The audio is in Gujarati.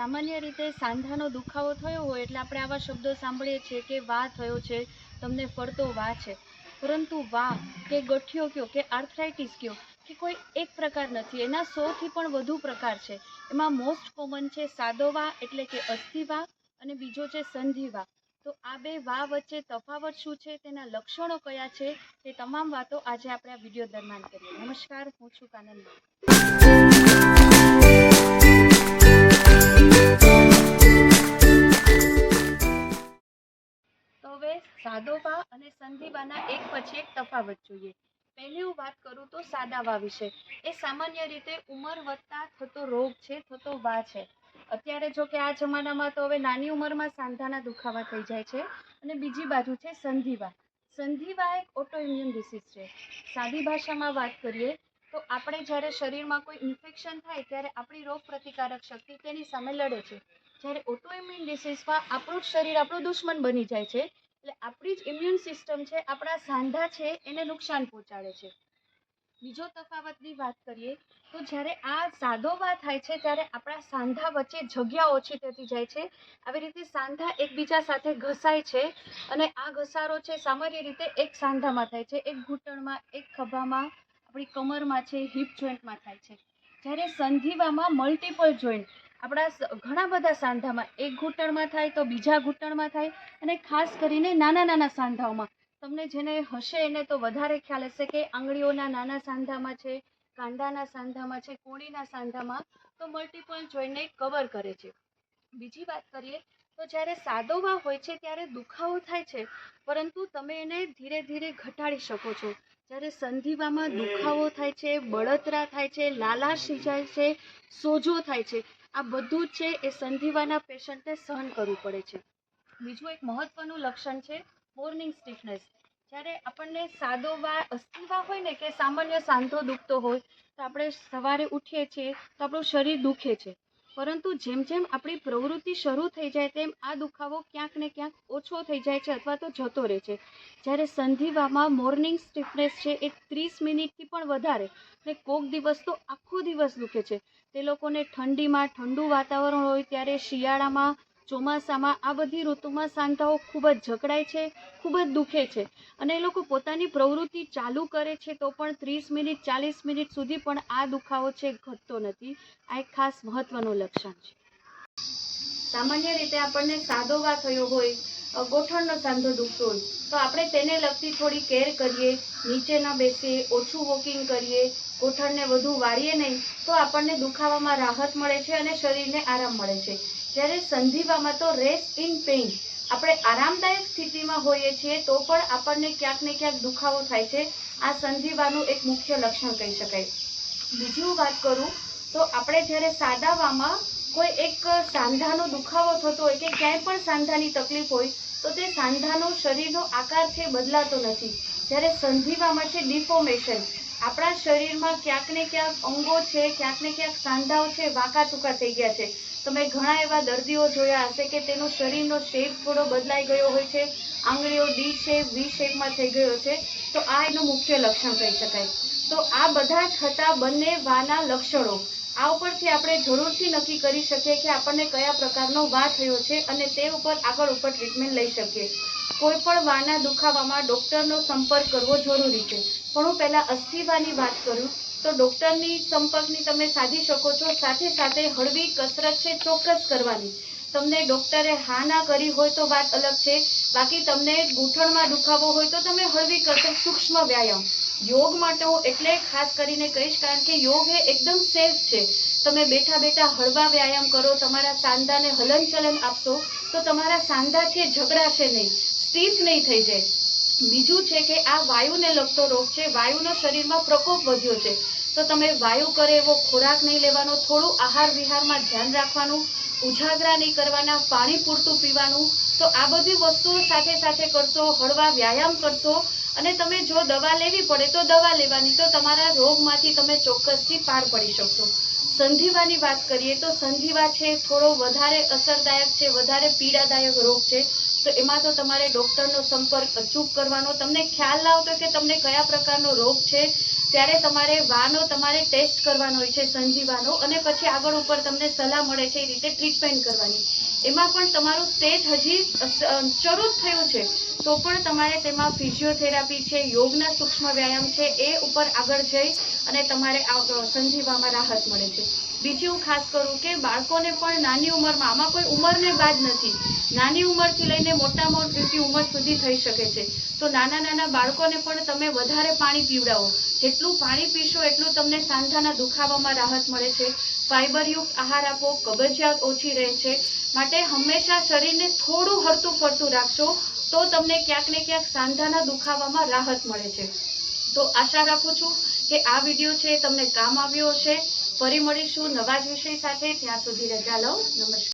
સામાન્ય રીતે સાંધાનો દુખાવો થયો હોય એટલે આપણે આવા શબ્દો સાંભળીએ છીએ કે વા થયો છે, તમને ફરતો વા છે. પરંતુ વા કે ગઠિયો કયો, કે આર્થરાઇટિસ કયો, કે કોઈ એક પ્રકાર નથી, એના સોથી પણ વધુ પ્રકાર છે. એમાં મોસ્ટ કોમન છે સાદો વા એટલે કે અસ્થિવા અને બીજો છે સંધિવા તો આ બે વા વચ્ચે તફાવત શું છે, તેના લક્ષણો કયા છે, તે તમામ વાતો આજે આપણે આ વીડિયો દરમિયાન કરીએ. નમસ્કાર, હું છું કાનંદ. હવે સાદો વા અને સંધિવાના એક પછી એક તફાવત જોઈએ. પહેલી હું વાત કરું તો સાદા વા વિશે. એ સામાન્ય રીતે ઉંમર વધતા થતો રોગ છે, થતો વા છે. અત્યારે જો કે આ જમાનામાં તો હવે નાની ઉંમરમાં સાંધાના દુખાવા થઈ જાય છે અને બીજી બાજુ છે સંધિવા સંધિવા એક ઓટોઇમ્યુન ડિસીઝ છે. સાદી ભાષામાં વાત કરીએ તો આપણે જ્યારે શરીરમાં કોઈ ઇન્ફેક્શન થાય ત્યારે આપણી રોગ પ્રતિકારક શક્તિ તેની સામે લડે છે. જ્યારે ઓટોઇમ્યુન ડિસીઝમાં આપણું જ શરીર આપણું દુશ્મન બની જાય છે એટલે આપણી જ ઇમ્યુન સિસ્ટમ છે, આપણા સાંધા છે, એને નુકસાન પહોંચાડે છે. બીજો તફાવતની વાત કરીએ, તો જ્યારે આ સાદોવા થાય છે, ત્યારે આપણા સાંધા વચ્ચે જગ્યા ઓછી થતી જાય છે. આવી રીતે સાંધા એકબીજા સાથે ઘસાય છે અને આ ઘસારો છે, સામાન્ય રીતે એક સાંધામાં થાય છે, એક ઘૂંટણમાં, એક ખભામાં, આપણી કમરમાં છે હિપ જોઈન્ટમાં થાય છે. જ્યારે સંધિવામાં મલ્ટિપલ જોઈન્ટ આપણા ઘણા બધા સાંધામાં, એક ઘૂંટણમાં થાય તો બીજા ઘૂંટણમાં થાય અને ખાસ કરીને નાના નાના સાંધાઓમાં. તમને જેને હશે એને તો વધારે ખ્યાલ હશે કે આંગળીઓના નાના સાંધામાં છે કાંડાના સાંધામાં છે, કોણીના સાંધામાં તો મલ્ટીપલ જોઈને કવર કરે છે. બીજી વાત કરીએ તો જ્યારે સાદોવા હોય છે ત્યારે દુખાવો થાય છે, પરંતુ તમે એને ધીરે ધીરે ઘટાડી શકો છો. જ્યારે સંધિવામાં દુખાવો થાય છે, બળતરા થાય છે, લાલાશ જાય છે, સોજો થાય છે, આ બધું જ છે એ સંધિવાના પેશન્ટને સહન કરવું પડે છે. બીજું એક મહત્વનું લક્ષણ છે મોર્નિંગ સ્ટીફનેસ. જ્યારે આપણને સાદો વા અસ્થિવા હોય ને કે સામાન્ય સાંધો દુખતો હોય, તો આપણે સવારે ઉઠીએ છીએ તો આપણું શરીર દુખે છે. પરંતુ જેમ જેમ આપણી પ્રવૃત્તિ શરૂ થઈ જાય તેમ આ દુખાવો ક્યાંક ને ક્યાંક ઓછો થઈ જાય છે અથવા તો જતો રહે છે. જ્યારે સંધિવામાં મોર્નિંગ સ્ટીફનેસ છે એ ત્રીસ મિનિટથી પણ વધારે ને કોક દિવસ તો આખો દિવસ દુખે છે. તે લોકોને ઠંડીમાં ઠંડુ વાતાવરણ હોય ત્યારે શિયાળામાં ચોમાસામાં આ બધી ઋતુમાં સાંધાઓ ખૂબ જ જકડાય છે, ખૂબ જ દુખે છે. અને એ લોકો પોતાની પ્રવૃત્તિ ચાલુ કરે છે તો પણ ત્રીસ મિનિટ, ચાલીસ મિનિટ સુધી પણ આ દુખાવો છે ઘટતો નથી. આ એક ખાસ મહત્વનું લક્ષણ છે. સામાન્ય રીતે આપણને સાદો વા થયો હોય ગોઠણનો સાંધો દુખતો હોય. તો આપણે તેને લગતી થોડી કેર કરીએ, નીચે ન બેસીએ, ઓછું વોકિંગ કરીએ, ગોઠણને વધુ વાળીએ નહીં, તો આપણને દુખાવામાં રાહત મળે છે અને શરીરને આરામ મળે છે. જ્યારે સંધિવામાં તો રેસ્ટ ઇન પેઇન, આપણે આરામદાયક સ્થિતિમાં હોઈએ છીએ, તો પણ આપણને ક્યાંક ને ક્યાંક દુખાવો થાય છે. આ સંધિવાનું એક મુખ્ય લક્ષણ કહી શકાય. બીજું વાત કરું, તો આપણે જ્યારે સાદાવામાં કોઈ એક સાંધાનો દુખાવો થતો હોય કે ક્યાંય પણ સાંધાની તકલીફ હોય, તો તે સાંધાનો શરીરનો આકાર છે બદલાતો નથી. જ્યારે સંધિવામાં છે ડિફોર્મેશન આપણા શરીરમાં ક્યાંક ને ક્યાંક અંગો છે, ક્યાંક ને ક્યાંક સાંધાઓ છે, વાંકા ચૂકા થઈ ગયા છે. તમે ઘણા એવા દર્દીઓ જોયા હશે કે તેનો શરીરનો શેપ થોડો બદલાઈ ગયો હોય છે, આંગળીઓ ડી શેપ વી શેપમાં થઈ ગયો છે, તો આ એનું મુખ્ય લક્ષણ કહી શકાય. તો આ બધા જ હતા બંને વાના લક્ષણો. આ ઉપરથી આપણે જરૂરથી નક્કી કરી શકીએ કે આપણને કયા પ્રકારનો વા થયો છે અને તે ઉપર આગળ ઉપર ટ્રીટમેન્ટ લઈ શકીએ. કોઈ પણ વાના દુખાવામાં ડૉક્ટરનો સંપર્ક કરવો જરૂરી છે. પણ હું પહેલાં અસ્થિવાની વાત કરું, તો ડૉક્ટરની સંપર્કની તમે સાધી શકો છો, સાથે સાથે હળવી કસરત છે ચોક્કસ કરવાની. તમને ડૉક્ટરે હા ના કરી હોય તો વાત અલગ છે, બાકી તમને ગૂંઠણમાં દુખાવો હોય તો તમે હળવી કસરત, સૂક્ષ્મ વ્યાયામ. યોગ માટે હું એટલે ખાસ કરીને કહીશ કારણ કે યોગ એ એકદમ સેફ છે. તમે બેઠા બેઠા હળવા વ્યાયામ કરો, તમારા સાંધાને હલનચલન આપશો, તો તમારા સાંધા છે ઝઘડાશે નહીં સ્ટીફ નહીં થઈ જાય. બીજું છે કે આ વાયુને લગતો રોગ છે, વાયુનો શરીરમાં પ્રકોપ વધ્યો છે. તો તમે વાયુ કરે એવો ખોરાક નહીં લેવાનો, થોડું આહાર વિહારમાં ધ્યાન રાખવાનું, ઉજાગરા નહીં કરવાના, પાણી પૂરતું પીવાનું, તો આ બધી વસ્તુઓ સાથે સાથે કરશો, હળવા વ્યાયામ કરશો અને તમે જો દવા લેવી પડે તો દવા લેવાની, તો તમારા રોગમાંથી તમે ચોક્કસથી પાર પડી શકશો. સંધિવાની વાત કરીએ તો સંધિવા છે, થોડો વધારે અસરદાયક છે, વધારે પીડાદાયક રોગ છે. તો એમાં તો તમારે ડૉક્ટરનો સંપર્ક અચૂક કરવાનો. તમને ખ્યાલ ના આવતો કે તમને કયા પ્રકારનો રોગ છે, ત્યારે તમારે વાનો તમારે ટેસ્ટ કરવાનો હોય છે સંજીવાનો અને પછી આગળ ઉપર તમને સલાહ મળે છે એ રીતે ટ્રીટમેન્ટ કરવાની. એમાં પણ તમારું સ્ટેજ હજી શરૂ થયું છે. તો પણ તમારે તેમાં ફિઝિયોથેરાપી છે, યોગના સૂક્ષ્મ વ્યાયામ છે, એ ઉપર આગળ જઈ અને તમારે સંજીવામાં રાહત મળે છે. બીજું ખાસ કરું કે બાળકોને પણ નાની ઉંમરમાં, આમાં કોઈ ઉંમરને બાદ નથી. નાની ઉંમરથી લઈને મોટા મોટી ઉંમર સુધી થઈ શકે છે. તો નાના નાના બાળકોને પણ તમે વધારે પાણી પીવડાવો. જેટલું પાણી પીશો એટલું તમને સાંધાના દુખાવામાં રાહત મળે છે. ફાઇબરયુક્ત આહાર આપો, કબજિયાત ઓછી રહે છે. માટે હંમેશા શરીરને થોડું હરતું ફરતું રાખશો તો તમને ક્યાંક ને ક્યાંક સાંધાના દુખાવામાં રાહત મળે છે. તો આશા રાખું છું કે આ વીડિયો છે તમને કામ આવ્યો હશે. ફરી મળીશું નવા જ વિષય સાથે. ત્યાં સુધી રજા લઉં નમસ્કાર.